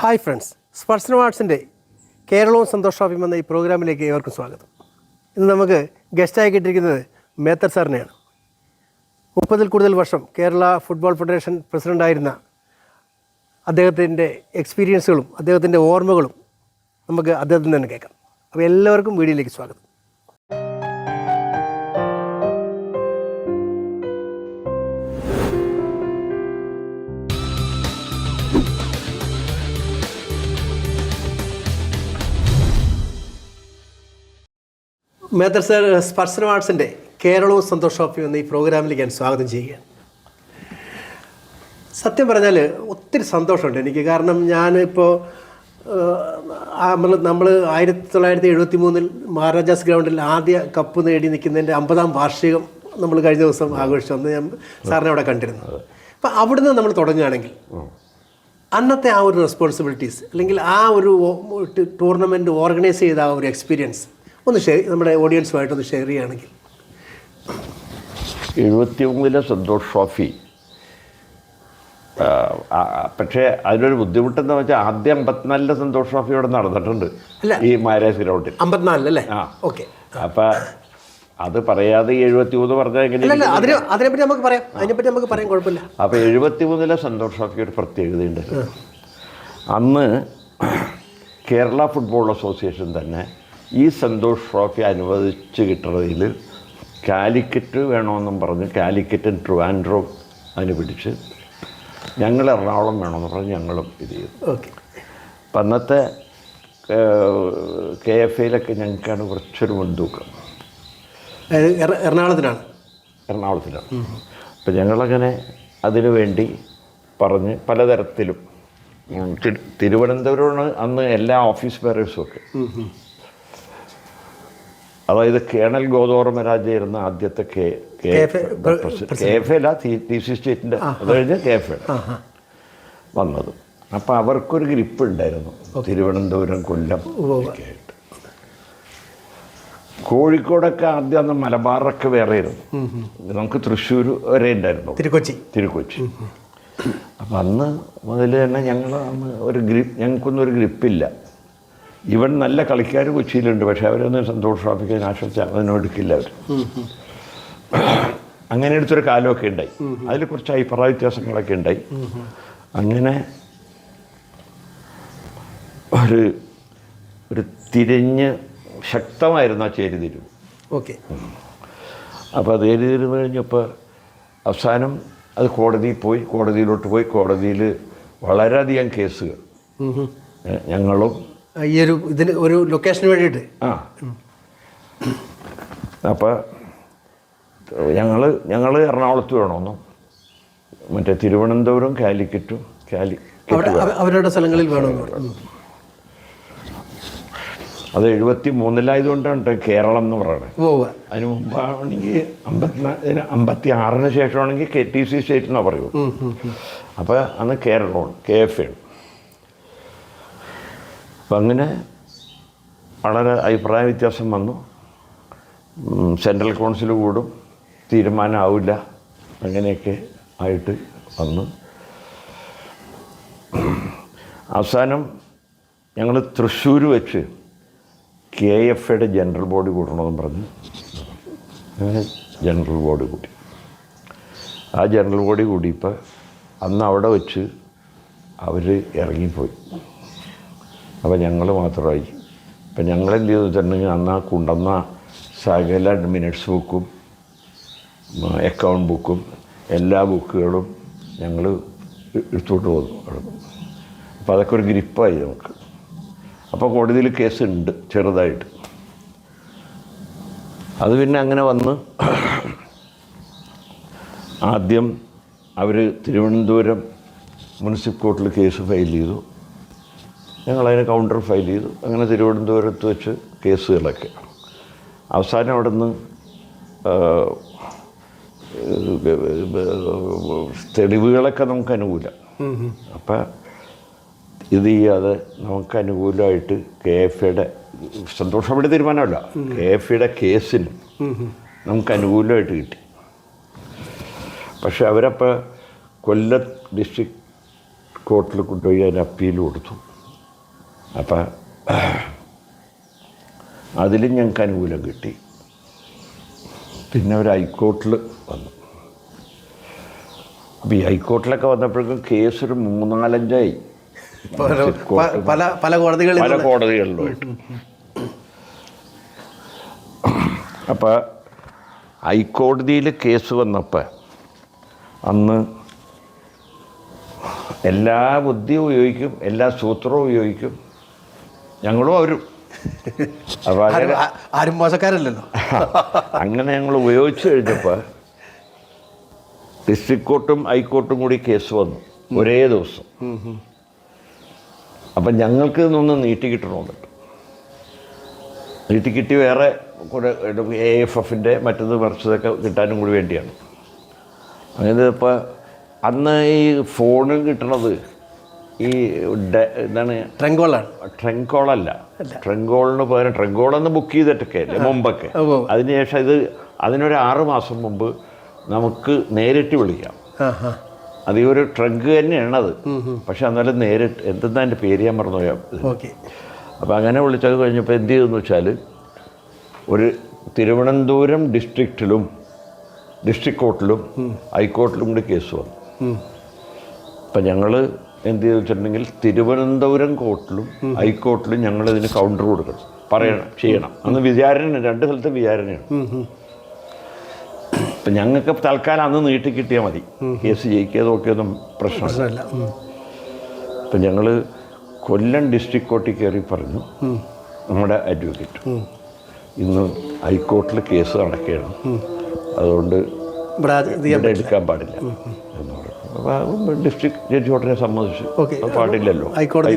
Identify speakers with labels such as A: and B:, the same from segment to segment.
A: Hi friends സ്പർശന ആർട്സിന്റെ കേരളവും സന്തോഷാഭ്യം എന്ന ഈ പ്രോഗ്രാമിലേക്ക് ഏവർക്കും സ്വാഗതം. ഇന്ന് നമുക്ക് ഗസ്റ്റായി കിട്ടിയിരിക്കുന്നത് മേത്തർ സാറിനെയാണ്. മുപ്പതിൽ കൂടുതൽ വർഷം കേരള ഫുട്ബോൾ ഫെഡറേഷൻ പ്രസിഡന്റായിരുന്ന അദ്ദേഹത്തിന്റെ എക്സ്പീരിയൻസുകളും അദ്ദേഹത്തിന്റെ ഓർമ്മകളും നമുക്ക് അദ്ദേഹത്തിൽ തന്നെ കേൾക്കാം. അപ്പോൾ എല്ലാവർക്കും വീഡിയോയിലേക്ക് സ്വാഗതം. മേത്തർ സർ സ്പർശന ആർട്സിന്റെ കേരളവും സന്തോഷാഭ്യം എന്ന ഈ പ്രോഗ്രാമിലേക്ക് ഞാൻ സ്വാഗതം ചെയ്യുകയാണ്. സത്യം പറഞ്ഞാൽ ഒത്തിരി സന്തോഷമുണ്ട് എനിക്ക്. കാരണം ഞാനിപ്പോൾ നമ്മൾ നമ്മൾ ആയിരത്തി തൊള്ളായിരത്തി എഴുപത്തി മൂന്നിൽ മഹാരാജാസ് ഗ്രൗണ്ടിൽ ആദ്യ കപ്പ് നേടി നിൽക്കുന്നതിന്റെ അമ്പതാം വാർഷികം നമ്മൾ കഴിഞ്ഞ ദിവസം ആഘോഷിച്ചു. അന്ന് ഞാൻ സാറിനെ അവിടെ കണ്ടിരുന്നു. അപ്പം അവിടുന്ന് നമ്മൾ തുടങ്ങുകയാണെങ്കിൽ അന്നത്തെ ആ ഒരു റെസ്പോൺസിബിലിറ്റീസ് അല്ലെങ്കിൽ ആ ഒരു ടൂർണമെന്റ് ഓർഗനൈസ് ചെയ്ത ആ ഒരു എക്സ്പീരിയൻസ് ഒന്ന് ഷെയർ നമ്മുടെ ഓഡിയൻസുമായിട്ടൊന്ന് ഷെയർ ചെയ്യുകയാണെങ്കിൽ.
B: എഴുപത്തി മൂന്നിലെ സന്തോഷ് ട്രോഫി. പക്ഷേ അതിനൊരു ബുദ്ധിമുട്ടെന്ന് വെച്ചാൽ ആദ്യം അമ്പത്തിനാലിലെ സന്തോഷ് ട്രോഫി ഇവിടെ നടന്നിട്ടുണ്ട്.
A: അല്ല.
B: ഈ മാരേജ് ഗ്രൗണ്ടിൽ
A: അമ്പത്തിനാലിലല്ലേ
B: ആ.
A: ഓക്കെ.
B: അപ്പം അത് പറയാതെ എഴുപത്തി മൂന്ന് പറഞ്ഞാൽ എങ്ങനെ
A: അതിനെപ്പറ്റി നമുക്ക് പറയാം. അതിനെപ്പറ്റി നമുക്ക് പറയാൻ കുഴപ്പമില്ല.
B: അപ്പോൾ എഴുപത്തി മൂന്നിലെ സന്തോഷ് ട്രോഫി ഒരു പ്രത്യേകതയുണ്ട് അന്ന് കേരള ഫുട്ബോൾ അസോസിയേഷൻ തന്നെ ഈ സന്തോഷ് ട്രോഫി അനുവദിച്ച് കിട്ടുന്നതിൽ കാലിക്കറ്റ് വേണമെന്നും പറഞ്ഞ് കാലിക്കറ്റും ട്രിവാൻഡ്രവും അതിന് പിടിച്ച് ഞങ്ങൾ എറണാകുളം വേണമെന്ന് പറഞ്ഞ് ഞങ്ങളും ഇത് ചെയ്തു.
A: ഓക്കെ.
B: അപ്പം അന്നത്തെ കെ എഫ് ഐയിലൊക്കെ ഞങ്ങൾക്കാണ് കുറച്ചൊരു മുൻതൂക്കം.
A: എറണാകുളത്തിലാണ്?
B: എറണാകുളത്തിലാണ്. അപ്പം ഞങ്ങളങ്ങനെ അതിനു വേണ്ടി പറഞ്ഞ് പലതരത്തിലും തിരുവനന്തപുരമാണ് അന്ന് എല്ലാ ഓഫീസ് ബെയറേഴ്സും ഒക്കെ. അതായത് കേണൽ ഗോതോർമരാജായിരുന്ന ആദ്യത്തെ K K
A: KFA
B: K F അല്ല ടി സി സ്റ്റേറ്റിന്റെ അത് കഴിഞ്ഞ് കെ എഫ് വന്നത്. അപ്പം അവർക്കൊരു ഗ്രിപ്പ് ഉണ്ടായിരുന്നു. തിരുവനന്തപുരം കൊല്ലം ഒക്കെ ആയിട്ട്. കോഴിക്കോടൊക്കെ ആദ്യം അന്ന് മലബാറൊക്കെ വേറെ ആയിരുന്നു നമുക്ക് തൃശ്ശൂർ വരെ ഉണ്ടായിരുന്നു.
A: തിരുക്കൊച്ചി.
B: തിരുക്കൊച്ചി. അപ്പം അന്ന് മുതൽ തന്നെ ഞങ്ങൾ ഒരു ഗ്രിപ്പ് ഞങ്ങൾക്കൊന്നും ഒരു ഗ്രിപ്പില്ല. ഇവൻ നല്ല കളിക്കാർ കൊച്ചിയിലുണ്ട് പക്ഷെ അവരൊന്നും സന്തോഷം ട്രോഫിക്ക് നാഷണൽ ചാമ്പ്യനും എടുക്കില്ല അവർ അങ്ങനെ എടുത്തൊരു കാലമൊക്കെ ഉണ്ടായി. അതിൽ കുറച്ച് അഭിപ്രായ വ്യത്യാസങ്ങളൊക്കെ ഉണ്ടായി. അങ്ങനെ ഒരു ഒരു തിരിഞ്ഞ് ശക്തമായിരുന്നു ആ ചേരിതിരിവ്
A: ഓക്കെ.
B: അപ്പോൾ അത് ചേരിതിരിവ് കഴിഞ്ഞപ്പോൾ അവസാനം അത് കോടതിയിൽ പോയി കോടതിയിലോട്ട് പോയി. കോടതിയിൽ വളരെയധികം കേസുകൾ. ഞങ്ങളും
A: ഈ ഒരു ഇതിന് ഒരു ലൊക്കേഷന് വേണ്ടിയിട്ട്.
B: ആ. അപ്പോൾ ഞങ്ങൾ ഞങ്ങൾ എറണാകുളത്ത് വേണമെന്നും മറ്റേ തിരുവനന്തപുരം കാലിക്കറ്റും
A: കാലി അവരുടെ സ്ഥലങ്ങളിൽ വേണമെന്ന് പറഞ്ഞു.
B: അത് എഴുപത്തി മൂന്നിലായതുകൊണ്ടാണ് കേട്ടോ കേരളം എന്ന് പറയുന്നത്. അതിന് മുമ്പാണെങ്കിൽ അമ്പത്തിനാല് അമ്പത്തി ആറിന് ശേഷമാണെങ്കിൽ കെ ടി സി സ്റ്റേറ്റ് എന്നാണ് പറയുള്ളൂ അപ്പോൾ അന്ന് കേരളമാണ് കെ എഫ് ആണ്. അപ്പം അങ്ങനെ വളരെ അഭിപ്രായ വ്യത്യാസം വന്നു. സെൻട്രൽ കൗൺസിൽ കൂടും. തീരുമാനമാവില്ല അങ്ങനെയൊക്കെ ആയിട്ട് വന്നു. അവസാനം ഞങ്ങൾ തൃശ്ശൂർ വെച്ച് കെ എഫ് എയുടെ ജനറൽ ബോഡി കൂട്ടണമെന്ന് പറഞ്ഞു. അങ്ങനെ ജനറൽ ബോഡി കൂടി. ആ ജനറൽ ബോഡി കൂടിയപ്പോൾ അന്ന് അവിടെ വെച്ച് അവർ ഇറങ്ങിപ്പോയി. അപ്പോൾ ഞങ്ങൾ മാത്രമായി. അപ്പം ഞങ്ങൾ എന്ത് ചെയ്തു? വെച്ചിട്ടുണ്ടെങ്കിൽ അന്ന് ആ കൊണ്ടുവന്ന സകല മിനിറ്റ്സ് ബുക്കും അക്കൗണ്ട് ബുക്കും എല്ലാ ബുക്കുകളും ഞങ്ങൾ എടുത്തോട്ട് പോന്നു അപ്പോൾ അതൊക്കെ ഒരു ഗ്രിപ്പായി നമുക്ക്. അപ്പോൾ കോടതിയിൽ കേസ് ഉണ്ട് ചെറുതായിട്ട്. അത് പിന്നെ അങ്ങനെ വന്ന് ആദ്യം അവർ തിരുവനന്തപുരം മുനിസിപ്പൽ കോർട്ടിൽ കേസ് ഫയൽ ചെയ്തു. ഞങ്ങളതിന് കൗണ്ടർ ഫയൽ ചെയ്തു. അങ്ങനെ തിരുവനന്തപുരത്ത് വെച്ച് കേസുകളൊക്കെ. അവസാനം അവിടെ നിന്ന് തെളിവുകളൊക്കെ നമുക്ക് അനുകൂലം. അപ്പം ഇത് ചെയ്യാതെ നമുക്ക് അനുകൂലമായിട്ട് കെ എഫ് യുടെ സന്തോഷപ്പെടുന്ന തീരുമാനമല്ല. കെ എഫ് യുടെ കേസിന് നമുക്ക് അനുകൂലമായിട്ട് കിട്ടി. പക്ഷെ അവരപ്പോൾ കൊല്ലം ഡിസ്ട്രിക്ട് കോർട്ടിൽ കൊണ്ടുപോയി അതിന് അപ്പീൽ കൊടുത്തു. അപ്പം അതിലും ഞങ്ങൾക്ക് അനുകൂലം കിട്ടി. പിന്നെ ഒരു ഹൈക്കോർട്ടിൽ വന്നു. അപ്പോൾ ഈ ഹൈക്കോർട്ടിലൊക്കെ വന്നപ്പോഴേക്കും കേസ് ഒരു മൂന്നാലഞ്ചായി
A: പല പല കോടതികളിൽ
B: പല കോടതികളിലുമായിട്ട് അപ്പോൾ ഹൈക്കോടതിയിൽ കേസ് വന്നപ്പോൾ അന്ന് എല്ലാ ബുദ്ധിയും ഉപയോഗിക്കും എല്ലാ സൂത്രവും ഉപയോഗിക്കും. ഞങ്ങളും അവരും. അപ്പോൾ
A: ആരും മോശക്കാരല്ലോ മോശക്കാരല്ലല്ലോ.
B: അങ്ങനെ ഞങ്ങൾ ഉപയോഗിച്ചു കഴിഞ്ഞപ്പോൾ ഡിസ്ട്രിക്ട് കോർട്ടും ഹൈക്കോർട്ടും കൂടി കേസ് വന്നു ഒരേ ദിവസം. അപ്പം ഞങ്ങൾക്ക് ഇതൊന്ന് നീട്ടി കിട്ടണമെന്നുണ്ട് നീട്ടി കിട്ടി വേറെ കുറെ എ എഫ് എഫിന്റെ മറ്റത് മറിച്ചതൊക്കെ കിട്ടാനും കൂടി വേണ്ടിയാണ്. അങ്ങനെ ഇപ്പോൾ അന്ന് ഈ ഫോണും കിട്ടണത് ഈ എന്താണ്?
A: ട്രങ്കോളാണ്.
B: ട്രെങ്കോളല്ല. ട്രെങ്കോളിന് പകരം ട്രെങ്കോളെന്ന് ബുക്ക് ചെയ്തിട്ടൊക്കെ അല്ലേ മുമ്പൊക്കെ. അതിനുശേഷം ഇത് അതിനൊരു ആറ് മാസം മുമ്പ് നമുക്ക് നേരിട്ട് വിളിക്കാം. അത് ഈ ഒരു ട്രങ്ക് തന്നെയാണ് അത് പക്ഷെ എന്നാലും നേരിട്ട് എന്തെന്നാ എന്റെ പേര് ഞാൻ മറന്നുപോയാൽ
A: ഓക്കെ.
B: അപ്പോൾ അങ്ങനെ വിളിച്ചത് കഴിഞ്ഞപ്പോൾ എന്ത് ചെയ്തെന്ന് വെച്ചാൽ ഒരു തിരുവനന്തപുരം ഡിസ്ട്രിക്റ്റിലും ഡിസ്ട്രിക്ട് കോർട്ടിലും ഹൈക്കോർട്ടിലും കൂടി കേസ് വന്നു. അപ്പം ഞങ്ങൾ എന്ത് ചെയ്തിട്ടുണ്ടെങ്കിൽ തിരുവനന്തപുരം കോർട്ടിലും ഹൈക്കോർട്ടിലും ഞങ്ങൾ ഇതിന് കൗണ്ടർ കൊടുക്കണം. പറയണം ചെയ്യണം. അന്ന് വിചാരണ രണ്ട് സ്ഥലത്തും വിചാരണയാണ്. അപ്പം ഞങ്ങൾക്ക് തൽക്കാലം അന്ന് നീട്ടി കിട്ടിയാൽ മതി. കേസ് ജയിക്കുക നോക്കിയൊന്നും പ്രശ്നമല്ല. അപ്പം ഞങ്ങൾ കൊല്ലം ഡിസ്ട്രിക്ട് കോർട്ടിൽ കയറി പറഞ്ഞു. നമ്മുടെ അഡ്വക്കേറ്റ് ഇന്ന് ഹൈക്കോർട്ടിൽ കേസ് നടക്കുകയാണ്. അതുകൊണ്ട്
A: ഇവിടെ
B: എടുക്കാൻ പാടില്ല. ഡിസ്ട്രിക്ട് ജഡ്ജ് കോടതിയെ സമ്മതിച്ചു. പാടില്ലല്ലോ.
A: ഹൈക്കോടതി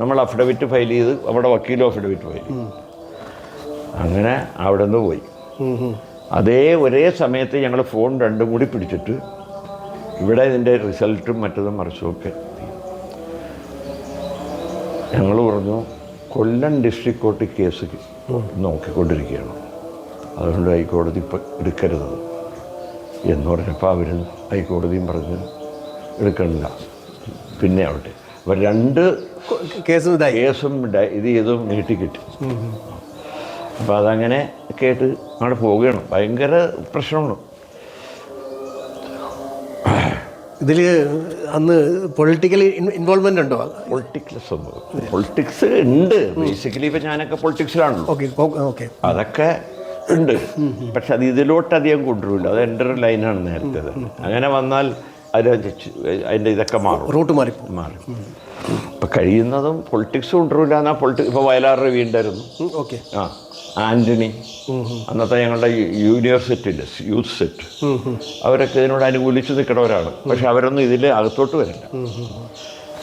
B: നമ്മൾ അഫിഡവിറ്റ് ഫയൽ ചെയ്ത് അവിടെ വക്കീലും അഫിഡവിറ്റ് ഫയൽ അങ്ങനെ അവിടെ നിന്ന് പോയി. അതേ ഒരേ സമയത്ത് ഞങ്ങൾ ഫോൺ രണ്ടും കൂടി പിടിച്ചിട്ട് ഇവിടെ ഇതിന്റെ റിസൾട്ടും മറ്റതും മറിച്ചുമൊക്കെ ഞങ്ങൾ പറഞ്ഞു കൊല്ലം ഡിസ്ട്രിക്ട് കോർട്ട് കേസ് നോക്കിക്കൊണ്ടിരിക്കുകയാണ്. അതുകൊണ്ട് ഹൈക്കോടതി ഇപ്പം എടുക്കരുത് എന്ന് പറഞ്ഞപ്പോൾ അവർ ഹൈക്കോടതിയും പറഞ്ഞ് എടുക്കണില്ല. പിന്നെ ആവട്ടെ. അപ്പം രണ്ട്
A: കേസും
B: കേസും ഇത് ചെയ്തും നീട്ടിക്കിട്ടി അപ്പം അതങ്ങനെ കേട്ട് അങ്ങോട്ട് പോവുകയാണ്. ഭയങ്കര പ്രശ്നമാണ്.
A: ഇതിൽ അന്ന് പൊളിറ്റിക്കൽ ഇൻവോൾവ്മെന്റ് ഉണ്ടോ?
B: പൊളിറ്റിക്കൽ സംഭവം. പൊളിറ്റിക്സ് ഉണ്ട്. ബേസിക്കലി ഇപ്പം ഞാനൊക്കെ പൊളിറ്റിക്സിലാണല്ലോ
A: ഓക്കെ ഓക്കെ
B: അതൊക്കെ ഉണ്ട്. പക്ഷെ അത് ഇതിലോട്ട് അധികം കൊണ്ടുവരില്ല. അത് എന്റെ ഒരു ലൈനാണ് നേരത്തെ തന്നെ അങ്ങനെ വന്നാൽ അത് അതിന്റെ ഇതൊക്കെ മാറും.
A: റൂട്ട് മാറി
B: മാറും. ഇപ്പം കഴിയുന്നതും പൊളിറ്റിക്സ് കൊണ്ടുവരില്ല എന്നാൽ പൊളിറ്റിക്സ് ഇപ്പോൾ വയലാർ വീണ്ടായിരുന്നു
A: ഓക്കെ.
B: ആ ആന്റണി അന്നത്തെ ഞങ്ങളുടെ യൂണിവേഴ്സിറ്റി ഇല്ലേ യൂത്ത് സെറ്റ്. അവരൊക്കെ ഇതിനോട് അനുകൂലിച്ച് നിൽക്കുന്നവരാണ്. പക്ഷെ അവരൊന്നും ഇതിൽ അകത്തോട്ട് വരില്ല.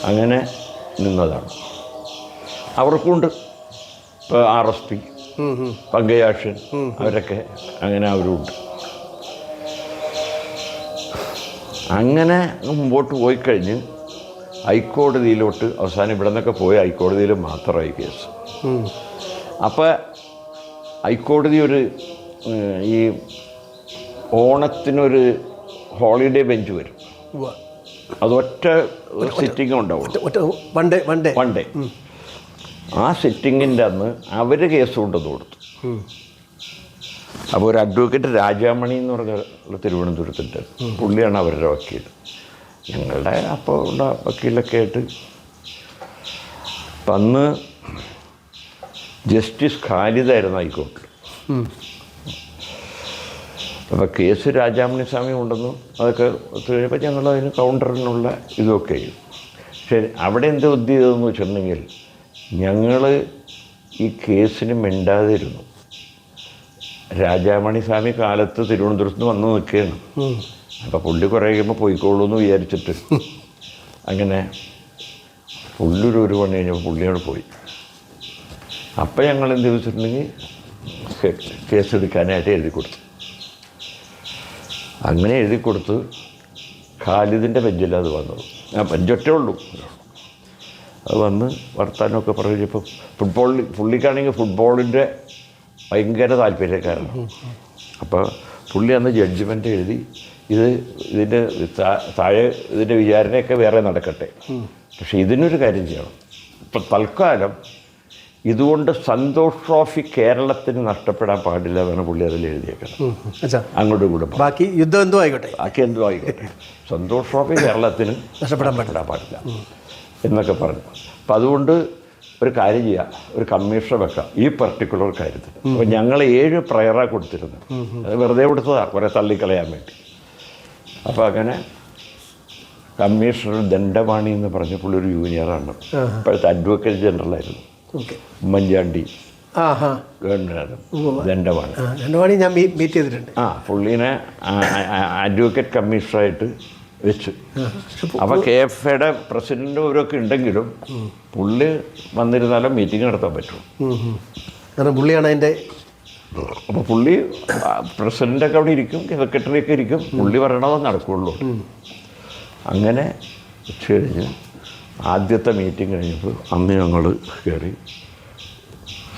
B: അങ്ങനെ നിന്നതാണ്. അവർക്കുണ്ട്. ഇപ്പോൾ ആർ എസ് പി. പങ്കയാക്ഷൻ അവരൊക്കെ അങ്ങനെ അവരുണ്ട് അങ്ങനെ മുമ്പോട്ട് പോയി കഴിഞ്ഞ് ഹൈക്കോടതിയിലോട്ട് അവസാനം ഇവിടെ നിന്നൊക്കെ പോയി ഹൈക്കോടതിയിൽ മാത്രമായി കേസ്. അപ്പോൾ ഹൈക്കോടതി ഒരു ഈ ഓണത്തിനൊരു ഹോളിഡേ ബെഞ്ച് വരും. അതൊറ്റ സിറ്റിംഗ്
A: ഉണ്ടാവും one day one day.
B: One day. ആ സിറ്റിങ്ങിന്റെ അന്ന് അവർ കേസ് കൊണ്ടുവന്ന് കൊടുത്തു. അപ്പോൾ ഒരു അഡ്വക്കേറ്റ് രാജാമണി എന്ന് പറഞ്ഞ തിരുവനന്തപുരത്തുണ്ട് പുള്ളിയാണ് അവരുടെ വക്കീൽ ഞങ്ങളുടെ അപ്പോൾ ഉള്ള വക്കീലൊക്കെ ആയിട്ട്. അന്ന് ജസ്റ്റിസ് ഖാലിദായിരുന്നു ഹൈക്കോർട്ടിൽ. അപ്പോൾ കേസ് രാജാമണി സ്വാമി ഉണ്ടെന്നു അതൊക്കെ കഴിഞ്ഞപ്പോൾ ഞങ്ങൾ അതിന് കൗണ്ടറിനുള്ള ഇതൊക്കെ ചെയ്തു. പക്ഷേ അവിടെ എന്ത് ബുദ്ധി ചെയ്തതെന്ന് വെച്ചിട്ടുണ്ടെങ്കിൽ ഞങ്ങൾ ഈ കേസിന് മിണ്ടാതിരുന്നു. രാജാമണി സ്വാമി കാലത്ത് തിരുവനന്തപുരത്ത് നിന്ന് വന്ന് നിൽക്കുകയാണ്. അപ്പോൾ പുള്ളി കുറേ കഴിയുമ്പോൾ പോയിക്കോളൂ എന്ന് വിചാരിച്ചിട്ട്. അങ്ങനെ പുള്ളി ഒരു മണി കഴിഞ്ഞപ്പോൾ പുള്ളിയോട് പോയി. അപ്പം ഞങ്ങൾ എന്ത് ചോദിച്ചിട്ടുണ്ടെങ്കിൽ കേസ് എടുക്കാനായിട്ട് എഴുതി കൊടുത്തു. അങ്ങനെ എഴുതി കൊടുത്ത് ഖാലിദിന്റെ ബെഞ്ചിലാണ് അത് വന്നത്. ആ ബെഞ്ചൊറ്റേ ഉള്ളൂ. വന്ന് വർത്താനമൊക്കെ പറഞ്ഞപ്പോൾ ഫുട്ബോളിൽ പുള്ളിക്കാണെങ്കിൽ ഫുട്ബോളിന്റെ ഭയങ്കര താല്പര്യക്കാരാണ് അപ്പോൾ പുള്ളി അന്ന് ജഡ്ജ്മെന്റ് എഴുതി ഇത് ഇതിന്റെ താഴെ ഇതിന്റെ വിചാരണയൊക്കെ വേറെ നടക്കട്ടെ. പക്ഷേ ഇതിനൊരു കാര്യം ചെയ്യണം. ഇപ്പം തൽക്കാലം ഇതുകൊണ്ട് സന്തോഷ് ട്രോഫി കേരളത്തിന് നഷ്ടപ്പെടാൻ പാടില്ല എന്നാണ് പുള്ളി അതിൽ എഴുതിയേക്കുന്നത്. അങ്ങോട്ടും കൂടെ
A: ബാക്കി യുദ്ധം എന്തോ ആയിക്കോട്ടെ.
B: ബാക്കി എന്തോ ആയിക്കോട്ടെ. സന്തോഷ് ട്രോഫി കേരളത്തിന്
A: നഷ്ടപ്പെടാൻ പാടില്ല.
B: എന്നൊക്കെ പറഞ്ഞു. അപ്പം അതുകൊണ്ട് ഒരു കാര്യം ചെയ്യാം ഒരു കമ്മീഷൻ വെക്കാം ഈ പർട്ടിക്കുലർ കാര്യത്തിൽ. അപ്പോൾ ഞങ്ങൾ ഏഴ് പ്രയറാണ് കൊടുത്തിരുന്നു. അത് വെറുതെ കൊടുത്തതാണ് കുറേ തള്ളിക്കളയാൻ വേണ്ടി. അപ്പോൾ അങ്ങനെ കമ്മീഷണർ ദണ്ഡപാണി എന്ന് പറഞ്ഞ പുള്ളി ഒരു ജൂനിയറാണ് ഇപ്പോഴത്തെ അഡ്വക്കേറ്റ് ജനറലായിരുന്നു
A: ആയിരുന്നു.
B: ഉമ്മൻചാണ്ടി.
A: ആ
B: ദണ്ഡവാണി
A: ആ ഞാൻ മീറ്റ് ചെയ്തിട്ടുണ്ട്.
B: ആ പുള്ളീനെ അഡ്വക്കേറ്റ് കമ്മീഷണറായിട്ട് വെച്ചു. അപ്പോൾ കെ എഫ് എയുടെ പ്രസിഡന്റും ഇവരൊക്കെ ഉണ്ടെങ്കിലും പുള്ളി വന്നിരുന്നാലും മീറ്റിംഗ് നടത്താൻ പറ്റും.
A: കാരണം പുള്ളിയാണ് അതിന്റെ
B: അപ്പോൾ പുള്ളി പ്രസിഡന്റൊക്കെ അവിടെ ഇരിക്കും സെക്രട്ടറിയൊക്കെ ഇരിക്കും. പുള്ളി പറയണത് നടക്കുകയുള്ളൂ അങ്ങനെ ഉച്ച കഴിഞ്ഞ് ആദ്യത്തെ മീറ്റിംഗ് കഴിഞ്ഞപ്പോൾ അന്ന് ഞങ്ങൾ കയറി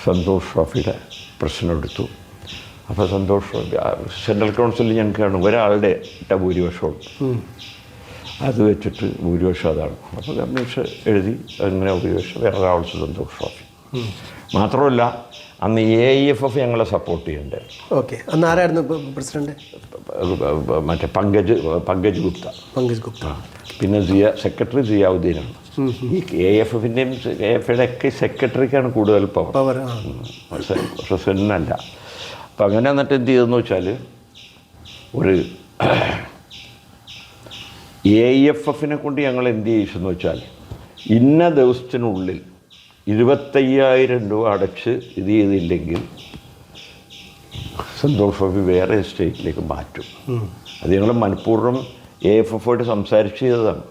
B: സന്തോഷ് ട്രോഫിയുടെ പ്രശ്നം എടുത്തു. അപ്പോൾ സന്തോഷ് ട്രോഫി സെൻട്രൽ കൗൺസിലിൽ ഞങ്ങൾക്കാണ് ഒരാളുടെ ഇട്ട ഭൂരിപക്ഷമുണ്ട് അത് വെച്ചിട്ട് ഭൂരിപക്ഷം അതാണ് അപ്പോൾ കമ്മീഷൻ എഴുതി അങ്ങനെ ഭൂരിപക്ഷം വേറെ ഒരാൾക്ക് സന്തോഷ് ട്രോഫി മാത്രമല്ല അന്ന് എ ഐ എഫ് എഫ് ഞങ്ങളെ സപ്പോർട്ട് ചെയ്യണ്ടേ.
A: ഓക്കെ അന്ന് ആരായിരുന്നു പ്രസിഡന്റ്?
B: മറ്റേ പങ്കജ് പങ്കജ് ഗുപ്ത.
A: പങ്കജ് ഗുപ്ത.
B: പിന്നെ സിയ സെക്രട്ടറി സിയാവുദ്ദീനാണ്. ഈ എ എഫ് എഫിന്റെയും എ എഫ് എയുടെ ഒക്കെ സെക്രട്ടറിക്കാണ് കൂടുതൽ പവർ
A: പവർ
B: പ്രസിഡന്റിനല്ല അപ്പം അങ്ങനെ എന്നിട്ട് എന്ത് ചെയ്തെന്ന് വെച്ചാൽ ഒരു എ എഫ് എഫിനെ കൊണ്ട് ഞങ്ങൾ എന്ത് ചെയ്യിച്ചെന്ന് വെച്ചാൽ ഇന്ന ദിവസത്തിനുള്ളിൽ ഇരുപത്തയ്യായിരം രൂപ അടച്ച് ഇത് ചെയ്തില്ലെങ്കിൽ സന്തോഷ് ട്രോഫി വേറെ സ്റ്റേറ്റിലേക്ക് മാറ്റും. അത് ഞങ്ങൾ മനഃപൂർവം എ എഫ് എഫോയിട്ട് സംസാരിച്ച് ചെയ്തതാണ്.